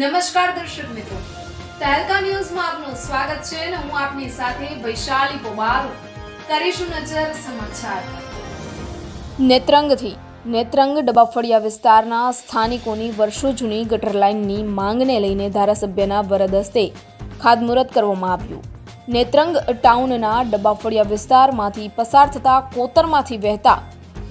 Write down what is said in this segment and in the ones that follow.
નમસ્કાર દર્શક મિત્રો. તહેલકા ન્યૂઝમાં આપનું સ્વાગત છે અને હું આપની સાથે વૈશાલી પોબાર કરીશું નજર સમાચાર. નેત્રંગથી નેત્રંગ ડબાફળિયા વિસ્તારના સ્થાનિકોની વર્ષો જૂની ગટર લાઇનની માંગને લઈને ધારાસભ્યના વરદ હસ્તે ખાતમુહૂર્ત કરવામાં આવ્યું. નેત્રંગ ટાઉનના ડબાફળિયા વિસ્તારમાંથી પસાર થતા કોતરમાંથી વહેતા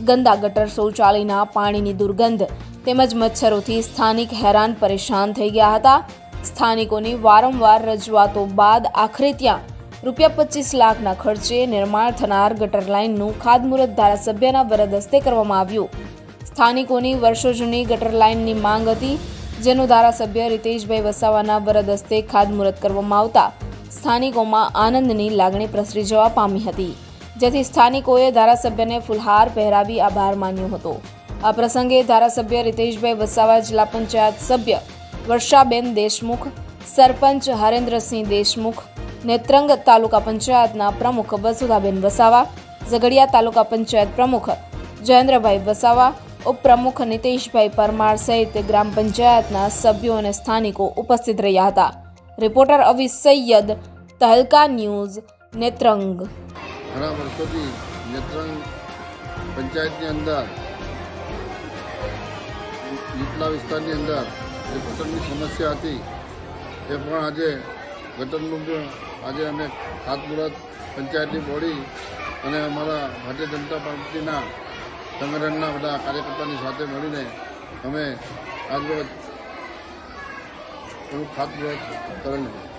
ગંદા ગટર શૌચાલયના પાણીની દુર્ગંધ તેમજ મચ્છરોથી સ્થાનિક હેરાન પરેશાન થઈ ગયા હતા. સ્થાનિકોની વારંવાર રજૂઆતો બાદ આખરે ત્યાં રૂપિયા પચીસ લાખના ખર્ચે નિર્માણ થનાર ગટર લાઇનનું ખાતમુહૂર્ત ધારાસભ્યના વરદ હસ્તે કરવામાં આવ્યું. સ્થાનિકોની વર્ષો જૂની ગટર લાઇનની માંગ હતી, જેનું ધારાસભ્ય રીતેશભાઈ વસાવાના વરદ હસ્તે ખાતમુહૂર્ત કરવામાં આવતા. સ્થાનિકોમાં આનંદની લાગણી પ્રસરી જવા પામી હતી. જેથી સ્થાનિકોએ ધારાસભ્યને ફુલહાર પહેરાવી આભાર માન્યો હતો. આ પ્રસંગે ધારાસભ્ય રીતેશભાઈ વસાવા જિલ્લા પંચાયત સભ્ય વર્ષાબેન દેશમુખ, સરપંચ હરેન્દ્રસિંહ દેશમુખ, નેત્રંગ તાલુકા પંચાયતના પ્રમુખ વસુધાબેન વસાવા, ઝઘડિયા તાલુકા પંચાયત પ્રમુખ જયેન્દ્રભાઈ વસાવા, ઉપપ્રમુખ નીતેશભાઈ પરમાર સહિત ગ્રામ પંચાયતના સભ્યો અને સ્થાનિકો ઉપસ્થિત રહ્યા હતા. Reporter Avi Sayyed Tahalka news, Netrang. ઘણા વર્ષોથી નેત્રંગ પંચાયતની અંદર નીચલા વિસ્તારની અંદર જે ગટરની સમસ્યા હતી, એ પણ આજે ગટરનું પણ આજે અમે ખાતમુહૂર્ત પંચાયતની બોડી અને અમારા ભારતીય જનતા પાર્ટીના સંગઠનના બધા કાર્યકર્તાની સાથે મળીને અમે આજરોજ એનું ખાતમુહૂર્ત કરેલું.